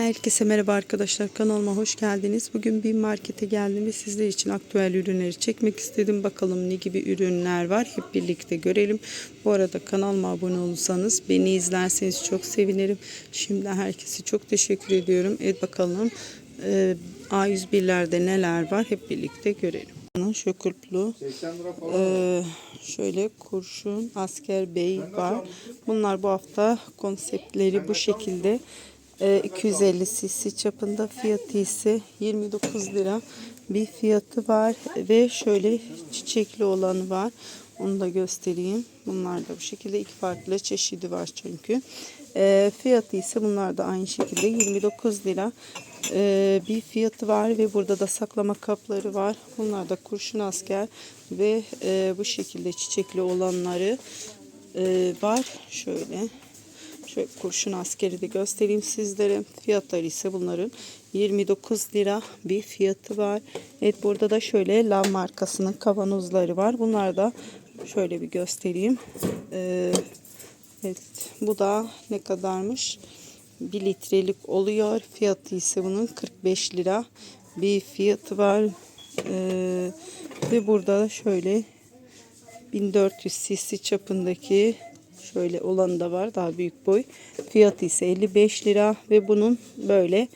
Herkese merhaba arkadaşlar kanalıma hoş geldiniz. Bugün bir markete geldim ve sizler için aktüel ürünleri çekmek istedim. Bakalım ne gibi ürünler var hep birlikte görelim. Bu arada kanalıma abone olursanız beni izlerseniz çok sevinirim. Şimdi herkese çok teşekkür ediyorum. Evet bakalım e, A101'lerde neler var hep birlikte görelim. Şokulplu, 80 lira falan. ee, şöyle kurşun, asker bey var. Bunlar bu hafta konseptleri bu şekilde. Ee, 250 cc çapında fiyatı ise 29 lira bir fiyatı var ve şöyle çiçekli olanı var. Onu da göstereyim. Bunlar da bu şekilde iki farklı çeşidi var çünkü. Ee, fiyatı ise bunlar da aynı şekilde 29 lira Ee, bir fiyatı var ve burada da saklama kapları var. Bunlar da kurşun asker ve e, bu şekilde çiçekli olanları e, var. Şöyle. Şöyle kurşun askeri de göstereyim sizlere. Fiyatları ise bunların 29 lira bir fiyatı var. Evet burada da şöyle Lav markasının kavanozları var. Bunlar da şöyle bir göstereyim. Ee, evet bu da ne kadarmış? 1 litrelik oluyor. Fiyatı ise bunun 45 lira bir fiyatı var. Ee, ve burada şöyle 1400 cc çapındaki şöyle olanı da var daha büyük boy. Fiyatı ise 55 lira ve bunun böyle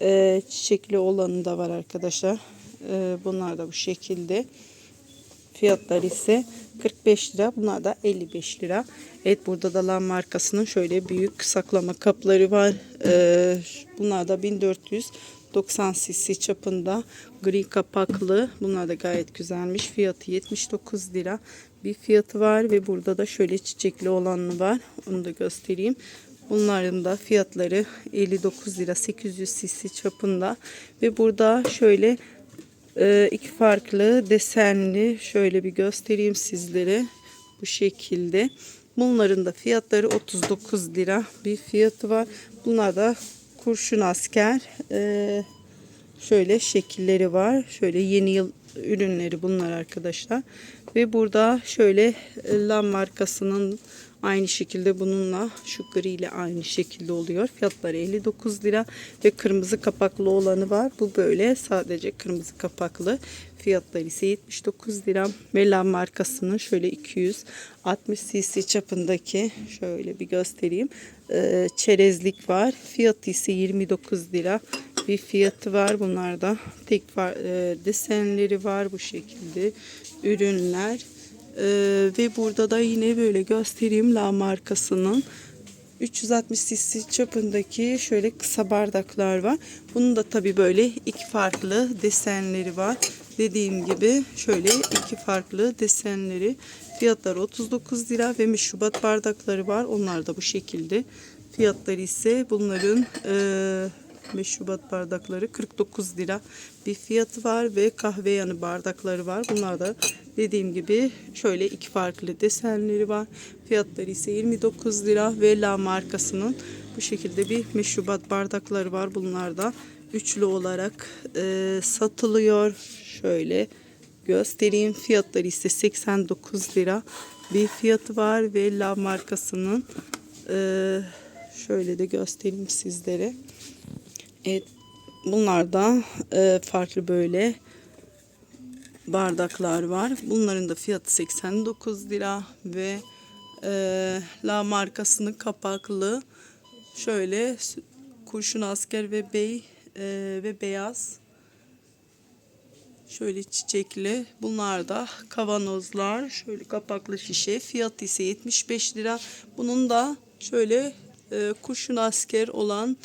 e, çiçekli olanı da var arkadaşlar. E, bunlar da bu şekilde. Fiyatları ise 45 lira bunlar da 55 lira evet burada da Lan markasının şöyle büyük saklama kapları var E, bunlar da 1400 90 cc çapında gri kapaklı. Bunlar da gayet güzelmiş. Fiyatı 79 lira bir fiyatı var ve burada da şöyle çiçekli olanı var. Onu da göstereyim. Bunların da fiyatları 59 lira 800 cc çapında ve burada şöyle e, iki farklı desenli şöyle bir göstereyim sizlere bu şekilde. Bunların da fiyatları 39 lira bir fiyatı var. Bunlar da kurşun asker Ee, şöyle şekilleri var şöyle yeni yıl ürünleri bunlar arkadaşlar ve burada şöyle e, Lam markasının aynı şekilde bununla şu gri ile aynı şekilde oluyor fiyatları 59 lira ve kırmızı kapaklı olanı var bu böyle sadece kırmızı kapaklı fiyatları ise 79 lira ve Lam markasının şöyle 260 cc çapındaki şöyle bir göstereyim e, çerezlik var. Fiyatı ise 29 lira bir fiyatı var. Bunlarda tek var, e, desenleri var bu şekilde ürünler. E, ve burada da yine böyle göstereyim La markasının 360 cc çapındaki şöyle kısa bardaklar var. Bunun da tabi böyle iki farklı desenleri var. Dediğim gibi şöyle iki farklı desenleri. Fiyatları 39 lira ve meşrubat bardakları var. Onlar da bu şekilde. Fiyatları ise bunların e, meşrubat bardakları 49 lira bir fiyatı var ve kahve yanı bardakları var. Bunlar da dediğim gibi şöyle iki farklı desenleri var. Fiyatları ise 29 lira ve La markasının bu şekilde bir meşrubat bardakları var. Bunlar da üçlü olarak e, satılıyor. Şöyle göstereyim. Fiyatları ise 89 lira bir fiyatı var ve La markasının e, şöyle de göstereyim sizlere. Evet bunlar da e, farklı böyle bardaklar var. Bunların da fiyatı 89 lira ve e, La markasının kapaklı şöyle kurşun asker ve bey e, ve beyaz. Şöyle çiçekli. Bunlar da kavanozlar. Şöyle kapaklı şişe. Fiyatı ise 75 lira. Bunun da şöyle e, kurşun asker olan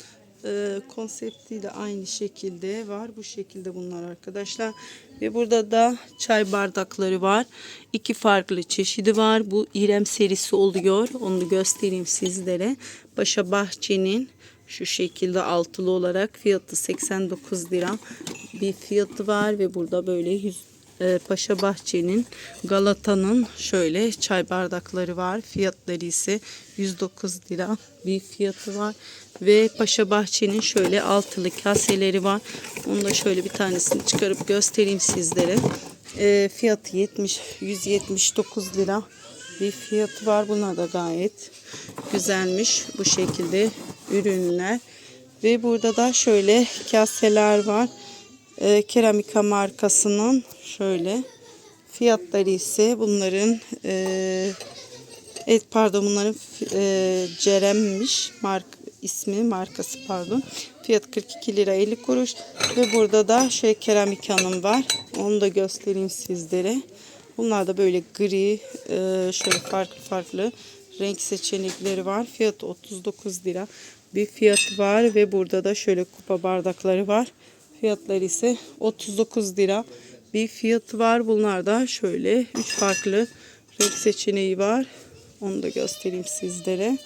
e, konsepti de aynı şekilde var. Bu şekilde bunlar arkadaşlar. Ve burada da çay bardakları var. İki farklı çeşidi var. Bu İrem serisi oluyor. Onu göstereyim sizlere. Paşa Bahçe'nin şu şekilde altılı olarak fiyatı 89 lira bir fiyatı var ve burada böyle 100 e, Paşa Bahçe'nin Galata'nın şöyle çay bardakları var. Fiyatları ise 109 lira bir fiyatı var. Ve Paşa Bahçe'nin şöyle altılı kaseleri var. Onu da şöyle bir tanesini çıkarıp göstereyim sizlere. E, fiyatı 70 179 lira bir fiyatı var. Bunlar da gayet güzelmiş. Bu şekilde ürünler. Ve burada da şöyle kaseler var. Ee, keramika markasının şöyle fiyatları ise bunların e, Evet pardon bunların e, Cerem'miş mark ismi markası pardon. Fiyat 42 lira 50 kuruş ve burada da şey keramik hanım var. Onu da göstereyim sizlere. Bunlar da böyle gri e, şöyle farklı farklı renk seçenekleri var. Fiyat 39 lira bir fiyat var ve burada da şöyle kupa bardakları var. Fiyatları ise 39 lira bir fiyatı var. Bunlar da şöyle 3 farklı renk seçeneği var. Onu da göstereyim sizlere.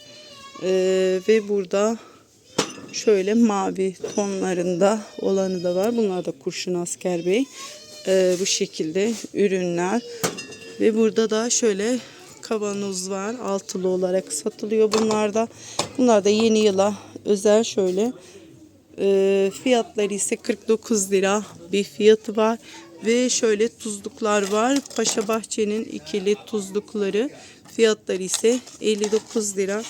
Ee, ve burada şöyle mavi tonlarında olanı da var. Bunlar da kurşun asker bey. Ee, bu şekilde ürünler. Ve burada da şöyle kavanoz var. Altılı olarak satılıyor bunlar da. Bunlar da yeni yıla özel şöyle e, fiyatları ise 49 lira bir fiyatı var. Ve şöyle tuzluklar var. Paşa Bahçe'nin ikili tuzlukları. Fiyatları ise 59 lira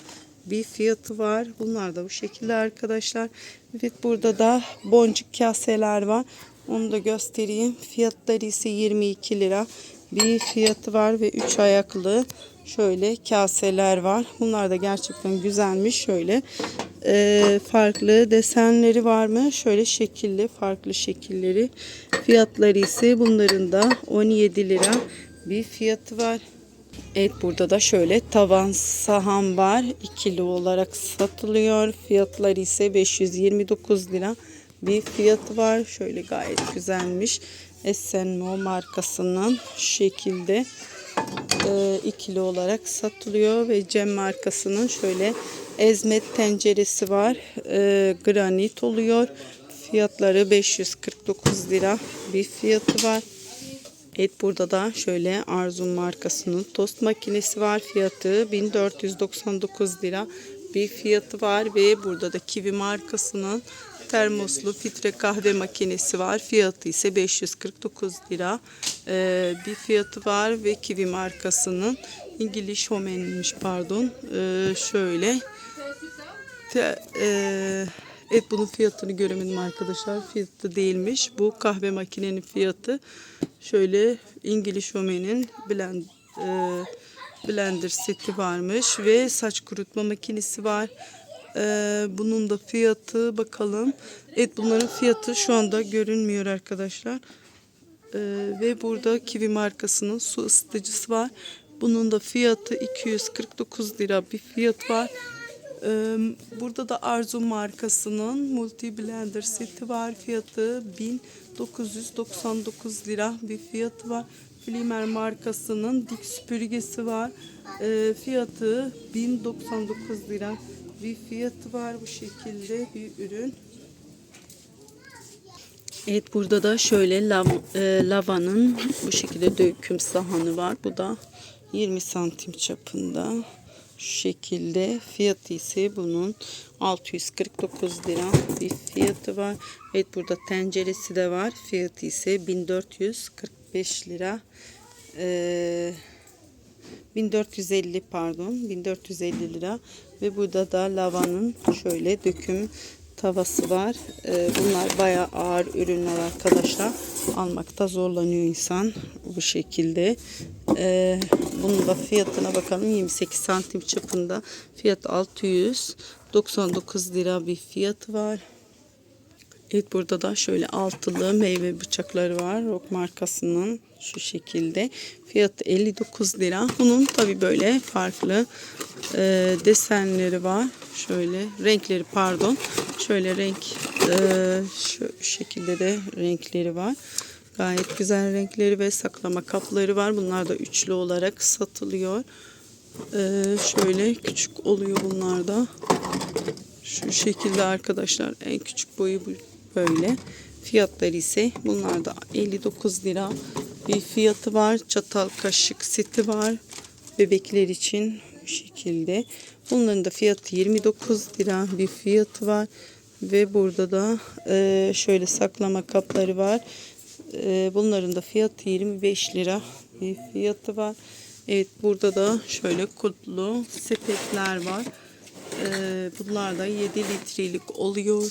bir fiyatı var. Bunlar da bu şekilde arkadaşlar. Evet burada da boncuk kaseler var. Onu da göstereyim. Fiyatları ise 22 lira bir fiyatı var ve 3 ayaklı şöyle kaseler var. Bunlar da gerçekten güzelmiş. Şöyle e, farklı desenleri var mı? Şöyle şekilli farklı şekilleri. Fiyatları ise bunların da 17 lira bir fiyatı var. Evet burada da şöyle tavan sahan var. ikili olarak satılıyor. Fiyatları ise 529 lira bir fiyatı var. Şöyle gayet güzelmiş. Esenmo markasının şekilde e, ikili olarak satılıyor ve Cem markasının şöyle ezmet tenceresi var. E, granit oluyor. Fiyatları 549 lira bir fiyatı var. Evet burada da şöyle Arzum markasının tost makinesi var. Fiyatı 1499 lira bir fiyatı var ve burada da Kiwi markasının termoslu filtre kahve makinesi var. Fiyatı ise 549 lira ee, bir fiyatı var ve Kiwi markasının İngiliz Homen'miş pardon. Ee, şöyle te, e, Evet bunun fiyatını göremedim arkadaşlar. Fiyatı değilmiş. Bu kahve makinenin fiyatı şöyle İngiliz Women'in blend, e, blender seti varmış ve saç kurutma makinesi var. E, bunun da fiyatı bakalım. Evet bunların fiyatı şu anda görünmüyor arkadaşlar. E, ve burada Kiwi markasının su ısıtıcısı var. Bunun da fiyatı 249 lira bir fiyat var. Ee, Burada da Arzu markasının multi blender seti var. Fiyatı 1999 lira bir fiyatı var. Flimer markasının dik süpürgesi var. Ee, Fiyatı 1099 lira bir fiyatı var. Bu şekilde bir ürün. Evet burada da şöyle lav, e, lavanın bu şekilde döküm sahanı var. Bu da 20 santim çapında. Şu şekilde fiyatı ise bunun 649 lira bir fiyatı var. Evet burada tenceresi de var. Fiyatı ise 1445 lira. Ee, 1450 pardon 1450 lira ve burada da lavanın şöyle döküm tavası var. Ee, bunlar bayağı ağır ürünler arkadaşlar. Almakta zorlanıyor insan bu şekilde. Ee, bunun da fiyatına bakalım. 28 santim çapında. Fiyat 699 lira bir fiyatı var. Evet burada da şöyle altılı meyve bıçakları var. Rock markasının şu şekilde. Fiyatı 59 lira. Bunun tabi böyle farklı e, desenleri var. Şöyle renkleri pardon. Şöyle renk e, şu şekilde de renkleri var. Gayet güzel renkleri ve saklama kapları var. Bunlar da üçlü olarak satılıyor. Ee, şöyle küçük oluyor bunlar da. Şu şekilde arkadaşlar. En küçük boyu böyle. Fiyatları ise bunlar da 59 lira bir fiyatı var. Çatal kaşık seti var. Bebekler için bu şekilde. Bunların da fiyatı 29 lira bir fiyatı var. Ve burada da e, şöyle saklama kapları var. E, bunların da fiyatı 25 lira bir fiyatı var. Evet burada da şöyle kutlu sepetler var. Ee, bunlar da 7 litrelik oluyor.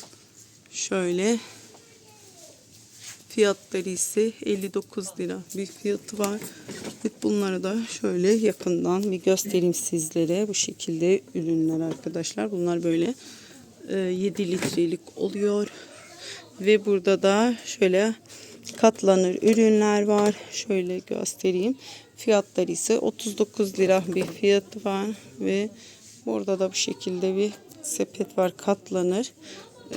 Şöyle. Fiyatları ise 59 lira bir fiyatı var. Evet, bunları da şöyle yakından bir göstereyim sizlere. Bu şekilde ürünler arkadaşlar. Bunlar böyle e, 7 litrelik oluyor. Ve burada da şöyle katlanır ürünler var. Şöyle göstereyim. Fiyatları ise 39 lira bir fiyatı var. Ve burada da bu şekilde bir sepet var katlanır.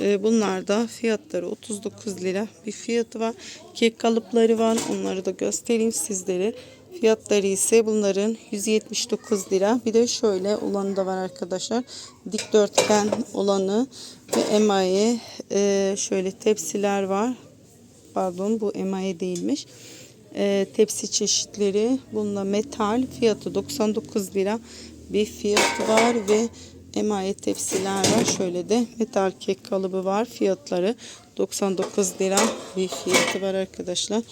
Ee, Bunlar da fiyatları 39 lira bir fiyatı var. Kek kalıpları var. Onları da göstereyim sizlere. Fiyatları ise bunların 179 lira. Bir de şöyle olanı da var arkadaşlar. Dikdörtgen olanı ve emaye e, şöyle tepsiler var. Pardon bu emaye değilmiş. E, tepsi çeşitleri. Bunda metal fiyatı 99 lira bir fiyatı var ve emaye tepsiler var. Şöyle de metal kek kalıbı var. Fiyatları 99 lira bir fiyatı var arkadaşlar.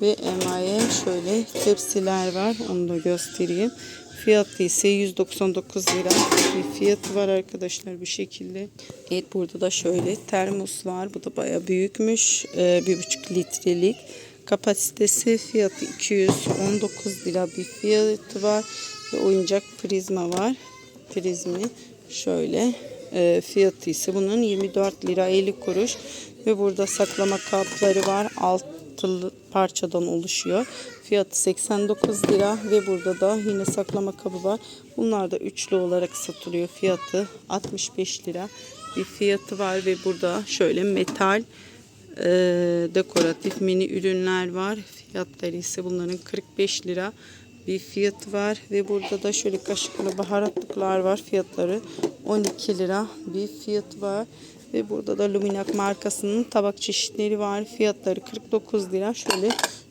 Ve emaye şöyle tepsiler var. Onu da göstereyim. Fiyatı ise 199 lira bir fiyatı var arkadaşlar bu şekilde. Evet burada da şöyle termos var. Bu da baya büyükmüş. Ee, bir buçuk litrelik. Kapasitesi fiyatı 219 lira bir fiyatı var. Ve oyuncak prizma var. Prizmi şöyle e, fiyatı ise bunun 24 lira 50 kuruş. Ve burada saklama kapları var. Altılı parçadan oluşuyor. Fiyatı 89 lira ve burada da yine saklama kabı var. Bunlar da üçlü olarak satılıyor. Fiyatı 65 lira bir fiyatı var ve burada şöyle metal e, dekoratif mini ürünler var. Fiyatları ise bunların 45 lira bir fiyatı var ve burada da şöyle kaşıklı baharatlıklar var. Fiyatları 12 lira bir fiyatı var. Ve burada da Luminac markasının tabak çeşitleri var. Fiyatları 49 lira. Şöyle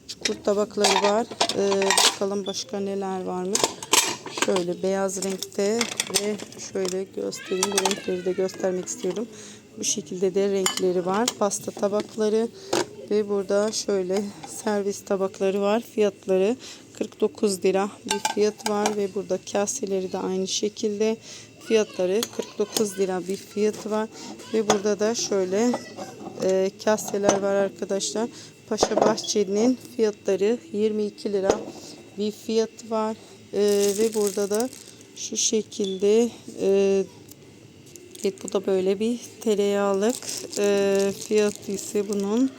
çukur tabakları var. Ee, bakalım başka neler varmış. Şöyle beyaz renkte ve şöyle göstereyim. Bu renkleri de göstermek istiyorum. Bu şekilde de renkleri var. Pasta tabakları ve burada şöyle servis tabakları var. Fiyatları 49 lira bir fiyat var ve burada kaseleri de aynı şekilde fiyatları 49 lira bir fiyatı var ve burada da şöyle e, kaseler var arkadaşlar. Paşa Bahçeli'nin fiyatları 22 lira bir fiyatı var E, ve burada da şu şekilde e, Evet bu da böyle bir tereyağlık e, fiyatı ise bunun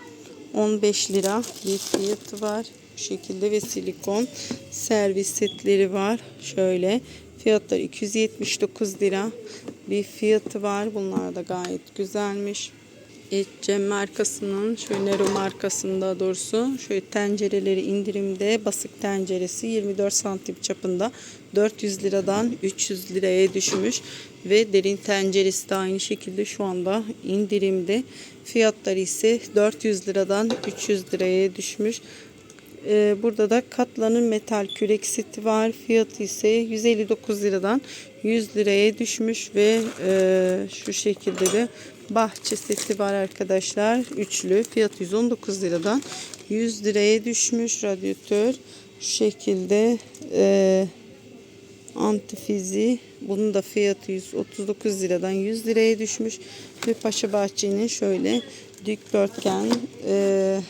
15 lira bir fiyatı var. Bu şekilde ve silikon servis setleri var. Şöyle fiyatları 279 lira bir fiyatı var. Bunlar da gayet güzelmiş. Evet, Cem markasının şöyle Nero markasında doğrusu şöyle tencereleri indirimde basık tenceresi 24 santim çapında 400 liradan 300 liraya düşmüş ve derin tenceresi de aynı şekilde şu anda indirimde fiyatları ise 400 liradan 300 liraya düşmüş. Ee, burada da katlanın metal kürek seti var. Fiyatı ise 159 liradan 100 liraya düşmüş ve e, şu şekilde de bahçe seti var arkadaşlar. Üçlü. Fiyatı 119 liradan 100 liraya düşmüş radyatör. Şu şekilde e, antifizi. Bunun da fiyatı 139 liradan 100 liraya düşmüş. Ve Paşa Bahçe'nin şöyle dikdörtgen e,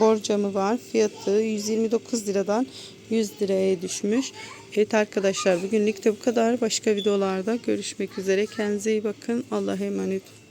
borcamı var. Fiyatı 129 liradan 100 liraya düşmüş. Evet arkadaşlar bugünlük de bu kadar. Başka videolarda görüşmek üzere. Kendinize iyi bakın. Allah'a emanet olun.